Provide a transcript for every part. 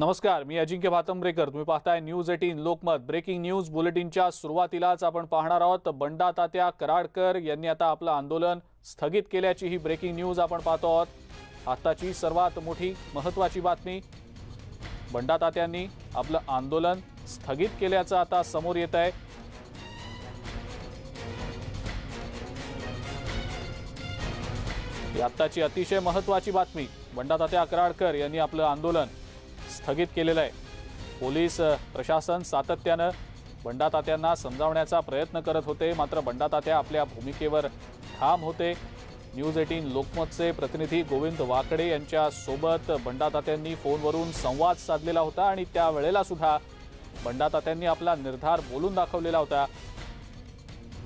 नमस्कार मी अजिंक्य भातंब्रेकर. तुम्ही पाहताय News eighteen Lokmat. Breaking news बुलेटिनच्या सुरुवातीलाच आपण पाहणार आहोत. बंडा तात्या कराडकर यांनी आता आपलं आंदोलन स्थगित केल्याची ही ब्रेकिंग न्यूज आपण पाहतो आहोत. आत्ताची सर्वात मोठी महत्त्वाची बातमी बंडा तात्यांनी आपलं आंदोलन स्थगित केल्याचं आता समोर येत आहे. ही आत्ताची अतिशय महत्त्वाची बातमी बंडा तात्या कराडकर यांनी आपलं आंदोलन स्थगित केलेलं आहे. पोलीस प्रशासन सातत्यानं बंडातात्यांना समजावण्याचा प्रयत्न करत होते मात्र बंडातात्या आपल्या भूमिकेवर ठाम होते. न्यूज एटीन लोकमतचे प्रतिनिधी गोविंद वाकडे यांच्यासोबत बंडातात्यांनी फोनवरून संवाद साधलेला होता आणि त्यावेळेला सुद्धा बंडातात्यांनी आपला निर्धार बोलून दाखवलेला होता.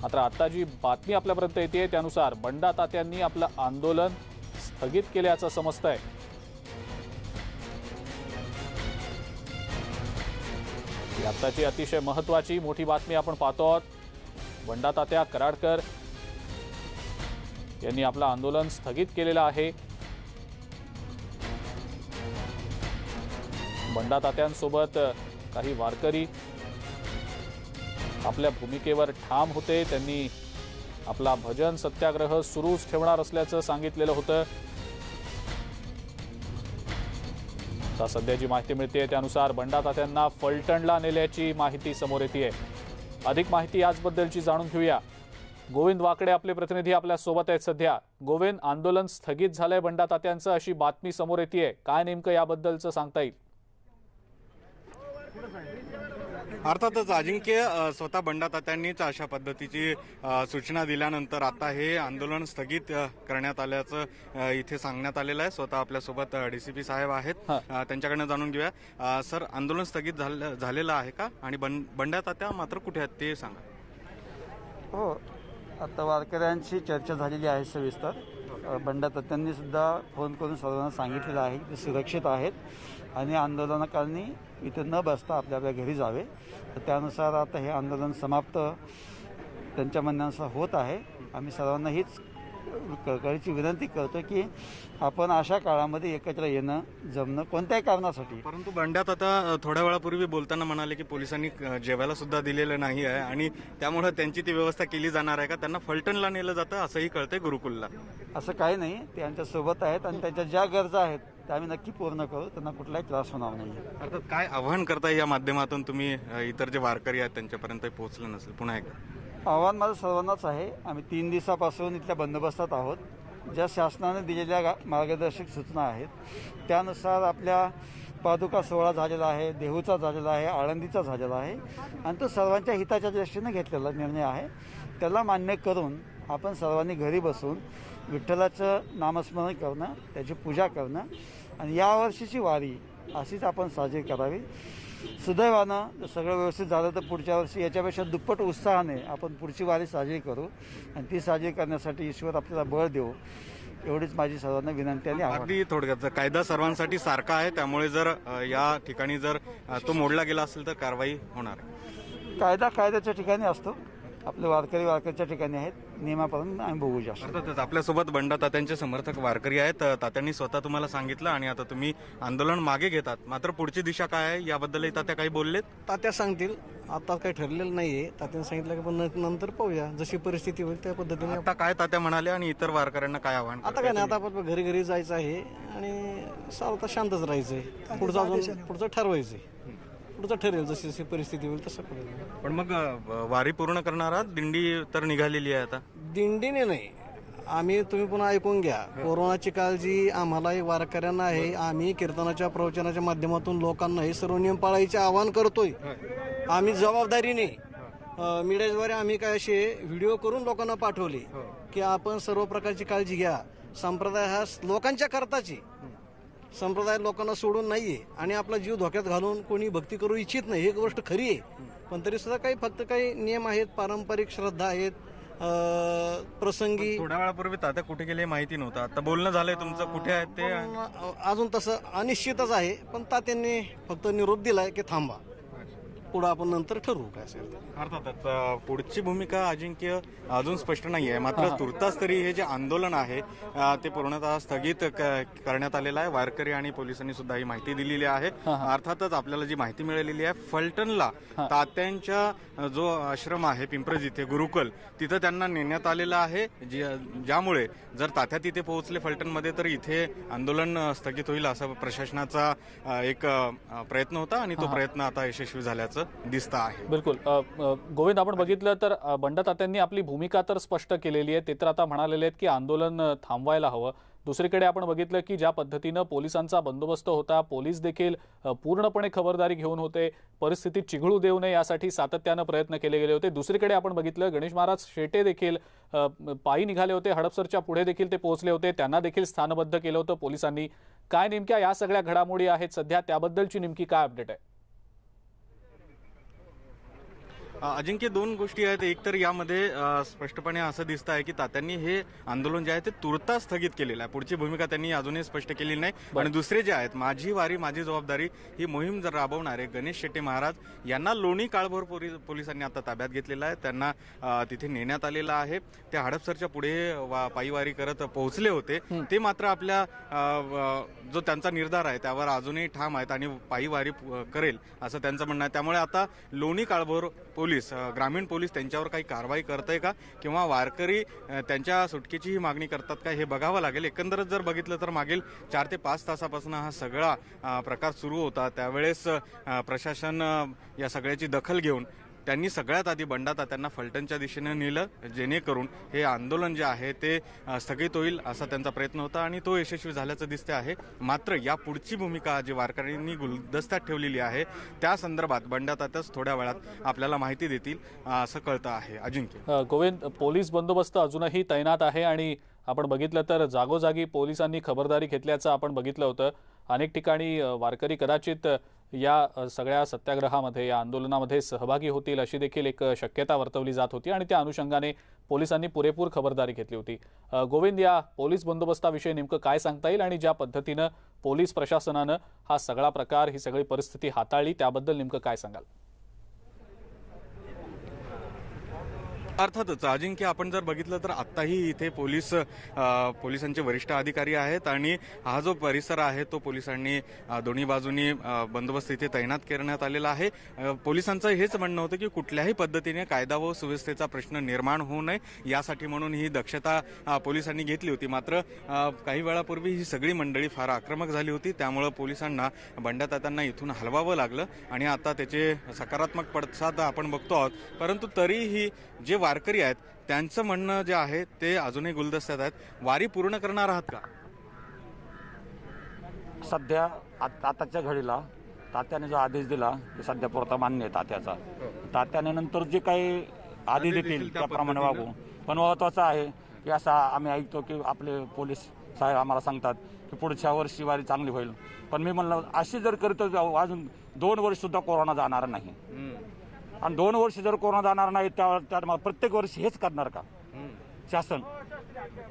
मात्र आता जी बातमी आपल्यापर्यंत येते त्यानुसार बंडातात्यांनी आपलं आंदोलन स्थगित केल्याचं समजतंय. ही आत्ताची अतिशय महत्वाची मोठी बातमी आपण पाहतो आहोत. बंडा तात्या कराडकर यांनी आपलं आंदोलन स्थगित केलेलं आहे. बंडा तात्यांसोबत काही वारकरी आपल्या भूमिकेवर ठाम होते. त्यांनी आपला भजन सत्याग्रह सुरूच ठेवणार असल्याचं सांगितलेलं होतं. आता सध्या जी माहिती मिळते त्यानुसार बंडातात्यांना फलटणला नेल्याची माहिती समोर येते अधिक माहिती याचबद्दलची जाणून घेऊया. गोविंद वाकडे आपले प्रतिनिधी आपल्यासोबत आहेत सध्या. गोविंद आंदोलन स्थगित झालंय बंडातात्यांचं अशी बातमी समोर येते काय नेमकं याबद्दलचं सांगता येईल? अर्थातच अजिंक्य स्वतः बंडा तात्यांनीच अशा पद्धतीची सूचना दिल्यानंतर आता हे आंदोलन स्थगित करण्यात आल्याचं इथे सांगण्यात आलेलं आहे. स्वतः आपल्यासोबत डीसीपी साहेब आहेत. त्यांच्याकडनं जाणून घेऊया. सर आंदोलन स्थगित झालं झालेलं आहे का? आणि बं- बंडा तात्या मात्र कुठे आहेत ते सांगा. हो आता वारकऱ्यांशी चर्चा झालेली आहे सविस्तर. अ, बंडा सुद्धा फोन करून सर्वांना सांगितलेलं आहे की ते सुरक्षित आहेत आणि आंदोलनकारांनी इथे न बसता आपल्या आपल्या घरी जावे. तर त्यानुसार आता हे आंदोलन समाप्त त्यांच्या म्हणण्यानुसार होत आहे. आम्ही सर्वांना हीच कळकळीची विनंती करतो की आपण अशा काळामध्ये एकत्र येणं जमणं कोणत्याही कारणासाठी. परंतु बंड्यात आता थोड्या वेळापूर्वी बोलताना म्हणाले की पोलिसांनी जेवायला सुद्धा दिलेलं नाही आहे आणि त्यामुळे त्यांची ती व्यवस्था केली जाणार आहे का? त्यांना फलटणला नेलं जातं असंही कळतंय गुरुकुलला. असं काही नाही. ते आमच्यासोबत आहेत आणि त्यांच्या ज्या गरजा आहेत त्या आम्ही नक्की पूर्ण करू. त्यांना कुठलाही त्रास होणार नाही अर्थात काय आव्हान करताय या माध्यमातून तुम्ही इतर जे वारकरी आहेत त्यांच्यापर्यंत पोहोचलं नसेल? पुन्हा एकदा. आव्हान माझं सर्वांनाच आहे. आम्ही तीन दिवसापासून इथल्या बंदोबस्तात आहोत. ज्या शासनाने दिलेल्या गा- मार्गदर्शक सूचना आहेत त्यानुसार आपल्या पादुका सोहळा झालेला आहे देहूचा झालेला आहे आळंदीचा झालेला आहे. आणि तो सर्वांच्या हिताच्या दृष्टीने घेतलेला निर्णय आहे. त्याला मान्य करून आपण सर्वांनी घरी बसून विठ्ठलाचं नामस्मरण करणं त्याची पूजा करणं आणि यावर्षीची वारी अशीच आपण साजरी करावी. सुदैवानं जर सगळं व्यवस्थित झालं तर पुढच्या वर्षी याच्यापेक्षा दुप्पट उत्साहाने आपण पुढची वारी साजरी करू. आणि ती साजरी करण्यासाठी ईश्वर आपल्याला बळ देऊ एवढीच माझी सर्वांना विनंती आणि अगदी थोडक्यात कायदा सर्वांसाठी सारखा आहे. त्यामुळे जर या ठिकाणी जर तो मोडला गेला असेल तर कारवाई होणार. कायदा कायद्याच्या ठिकाणी असतो. आपले वारकरी वारकरीच्या ठिकाणी आहेत. नियमापर्यंत आम्ही बघू अर्थातच आपल्यासोबत बंडा तात्यांचे समर्थक वारकरी आहेत. तात्यांनी स्वतः तुम्हाला सांगितलं आणि आता तुम्ही आंदोलन मागे घेतात. मात्र पुढची दिशा काय आहे? याबद्दलही तात्या काही बोललेत? तात्या सांगतील. आता काही ठरलेलं नाहीये. तात्याने सांगितलं की पण नंतर पाहूया. जशी परिस्थिती होईल त्या पद्धतीने आता काय तात्या म्हणाले आणि इतर वारकऱ्यांना काय आव्हान आता काय नाही. आता आपण घरी घरी जायचं आहे आणि सावता शांतच राहायचंय. पुढचं अजून पुढचं ठरवायचंय. पुढचं ठरेल जशी जशी परिस्थिती होईल तसं करेल. पण मग अ, वारी पूर्ण करणारा दिंडी तर निघालेली आहे आता? दिंडीने नाही. आम्ही तुम्ही पुन्हा ऐकून घ्या. कोरोनाची काळजी आम्हालाही वारकऱ्यांना आहे. आम्ही कीर्तनाच्या प्रवचनाच्या माध्यमातून लोकांना हे सर्व नियम पाळायचे आवाहन करतोय. आम्ही जबाबदारीने अ, मीडियाद्वारे आम्ही काय असे व्हिडिओ करून लोकांना पाठवले की आपण सर्व प्रकारची काळजी घ्या. संप्रदाय हा लोकांच्या करताची. संप्रदाय लोकांना सोडून नाहीये आणि आपला जीव धोक्यात घालून कोणी भक्ती करू इच्छित नाही ही गोष्ट खरी आहे. पण तरी सुद्धा काही फक्त काही नियम आहेत पारंपरिक श्रद्धा आहेत प्रसंगी थोड्या वेळापूर्वी तात्या कुठे गेले माहिती नव्हतं. आता बोलणं झालंय तुमचं कुठे आहेत ते? अजून तसं अनिश्चितच आहे पण तात्यांनी फक्त निरोप दिलाय की थांबा. पुढं आपण नंतर ठरवू काय असेल ते. अर्थातच अ, पुढची भूमिका अजिंक्य अजून स्पष्ट नाही आहे मात्र तुर्तास तरी हे जे आंदोलन आहे अ, ते पूर्णतः स्थगित क- करण्यात आलेलं आहे. वारकरी आणि पोलिसांनी सुद्धा ही माहिती दिलेली आहे. अर्थातच आपल्याला जी माहिती मिळालेली आहे फलटणला तात्यांच्या अ, जो आश्रम आहे पिंपरज इथे गुरुकुल तिथं त्यांना नेण्यात आलेलं आहे. जी- ज्यामुळे जर तात्या तिथे पोहोचले फलटणमध्ये तर इथे आंदोलन अ, स्थगित होईल असा प्रशासनाचा अ, एक अ, प्रयत्न होता आणि तो प्रयत्न आता यशस्वी झाल्याचं दिसतं आहे. बिलकुल. गोविंद आपण बघितलं तर बंडतात्यांनी आपली भूमिका तर स्पष्ट केलेली आहे. ते तर आता म्हणालेले आहेत की आंदोलन थांबवायला हवं. दुसरीकडे आपण बघितलं की ज्या पद्धतीनं पोलिसांचा बंदोबस्त होता पोलीस देखील पूर्णपणे खबरदारी घेऊन होते. परिस्थिती चिघळू देऊ नये यासाठी सातत्यानं प्रयत्न केले गेले होते. दुसरीकडे आपण बघितलं गणेश महाराज शेटे देखील पायी निघाले होते. हडपसरच्या पुढे देखील ते पोहोचले होते. त्यांना देखील स्थानबद्ध केलं होतं पोलिसांनी. काय नेमक्या या सगळ्या घडामोडी आहेत? सध्या त्याबद्दलची नेमकी काय अपडेट आहे अ, अजिंक्य दोन गोष्टी आहेत. एक तर यामध्ये स्पष्टपणे असं दिसतं आहे की तात्यांनी हे आंदोलन जे आहे ते तुर्ता स्थगित केलेलं आहे. पुढची भूमिका त्यांनी अजूनही स्पष्ट केलेली नाही. आणि दुसरे जे आहेत माझी वारी माझी जबाबदारी ही मोहीम जर राबवणारे गणेश शेट्टी महाराज यांना लोणी काळभोर पोलिसांनी आता ताब्यात घेतलेलं आहे. त्यांना तिथे नेण्यात आलेलं आहे. ते हडपसरच्या पुढे पायीवारी करत पोहोचले होते. ते मात्र आपल्या जो त्यांचा निर्धार आहे त्यावर अजूनही ठाम आहेत आणि पायीवारी करेल असं त्यांचं म्हणणं आहे. त्यामुळे आता लोणी काळभोर पोलीस पोलीस ग्रामीण पोलीस त्यांच्यावर काही कारवाई करतंय का? किंवा वारकरी त्यांच्या सुटकेची ही मागणी करतात का? हे बघावं लागेल. एकंदरच जर बघितलं तर मागील चार ते पाच तासापासून हा सगळा प्रकार सुरू होता. त्यावेळेस प्रशासन या सगळ्याची दखल घेऊन त्यांनी सगळ्यात आधी बंडाता त्यांना फलटणच्या दिशेने नेलं जेणेकरून हे आंदोलन जे आहे ते स्थगित होईल असा त्यांचा प्रयत्न होता आणि तो यशस्वी झाल्याचं दिसते आहे. मात्र या पुढची भूमिका जी वारकऱ्यांनी गुलदस्त्यात ठेवलेली आहे त्या संदर्भात बंडातातच थोड्या वेळात आपल्याला माहिती देतील असं कळतं आहे. अजिंक्य. गोविंद पोलीस बंदोबस्त अजूनही तैनात आहे आणि आपण बघितलं तर जागोजागी पोलिसांनी खबरदारी घेतल्याचं आपण बघितलं होतं. अनेक ठिकाणी वारकरी कदाचित या सगळ्या सत्याग्रहामध्ये या आंदोलनामध्ये सहभागी होतील अशी देखील एक शक्यता वर्तवली जात होती आणि त्या अनुषंगाने पोलिसांनी पुरेपूर खबरदारी घेतली होती. गोविंद या पोलीस बंदोबस्ताविषयी नेमकं काय सांगता येईल आणि ज्या पद्धतीनं पोलीस प्रशासनानं हा सगळा प्रकार ही सगळी परिस्थिती हाताळली त्याबद्दल नेमकं काय सांगाल? अर्थातच अजिंक्य आपण जर बघितलं तर आत्ताही इथे पोलीस पोलिसांचे वरिष्ठ अधिकारी आहेत आणि हा जो परिसर आहे तो पोलिसांनी दोन्ही बाजूनी बंदोबस्त इथे तैनात करण्यात आलेला आहे. पोलिसांचं हेच म्हणणं होतं की कुठल्याही पद्धतीने कायदा व सुव्यवस्थेचा प्रश्न निर्माण होऊ नये. यासाठी म्हणून ही दक्षता पोलिसांनी घेतली होती. मात्र काही वेळापूर्वी ही सगळी मंडळी फार आक्रमक झाली होती. त्यामुळं पोलिसांना बंडातात्यांना इथून हलवावं लागलं आणि आता त्याचे सकारात्मक पडसाद आपण बघतो आहोत परंतु तरीही जे वारकरी आहेत त्यांचं म्हणणं जे आहे ते अजूनही गुलदस्त्यात आहेत. वारी पूर्ण करणार आहात का? सध्या आत- आताच्या घडीला तात्याने जो आदेश दिला ते सध्या पुरता मान्य आहे तात्याचा तात्याने नंतर जे काही आदेश देतील त्या त्याप्रमाणे. वागू. पण महत्वाचं आहे की असं आम्ही ऐकतो की आपले पोलीस साहेब आम्हाला सांगतात की पुढच्या वर्षी वारी चांगली होईल. पण मी म्हणलं अशी जर करीत जाऊ, अजून दोन वर्ष सुद्धा कोरोना जाणार नाही. आणि दोन वर्ष जर कोरोना जाणार नाही त्या मग प्रत्येक वर्षी हेच करणार का? शासन.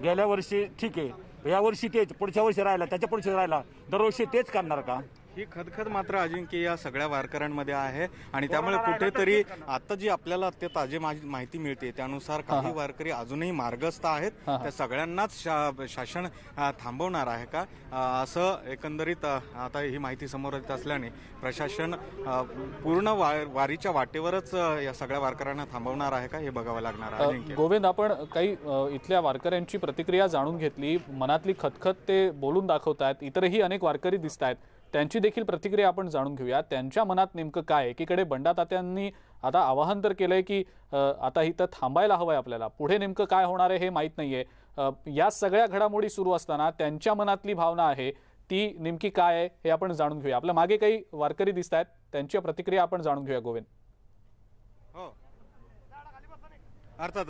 गेल्या वर्षी ठीक आहे. या वर्षी तेच पुढच्या वर्षी राहिला त्याच्या पुढच्या राहिला. दरवर्षी तेच करणार का? ही खदखद मात्र अजिंक्य या सगळ्या वारकऱ्यांमध्ये आहे. आणि त्यामुळे कुठेतरी आता जी आपल्याला ते ताजी माहिती मिळते त्यानुसार काही वारकरी अजूनही मार्गस्थ आहेत. त्या सगळ्यांनाच शा- शासन थांबवणार आहे का? असं एकंदरीत आता ही माहिती समोर येत असल्याने प्रशासन पूर्ण वा- वारीच्या वाटेवरच या सगळ्या वारकऱ्यांना थांबवणार आहे का? हे बघावं लागणार आहे. गोविंद आपण काही इथल्या वारकऱ्यांची प्रतिक्रिया जाणून घेतली. मनातली खतखत ते बोलून दाखवतायत. इतरही अनेक वारकरी दिसत आहेत त्यांची देखील प्रतिक्रिया आपण जाणून घेऊया. त्यांच्या मनात नेमकं काय एकीकडे बंडा तात्यांनी आता आवाहन तर केलंय की आता इथं थांबायला हवं आहे आपल्याला. पुढे नेमकं काय होणार आहे हे माहीत नाही आहे या सगळ्या घडामोडी सुरू असताना त्यांच्या मनातली भावना आहे. ती नेमकी काय आहे हे आपण जाणून घेऊया. आपल्या मागे काही वारकरी दिसत आहेत त्यांच्या प्रतिक्रिया आपण जाणून घेऊया गोविंद. हो. अर्थात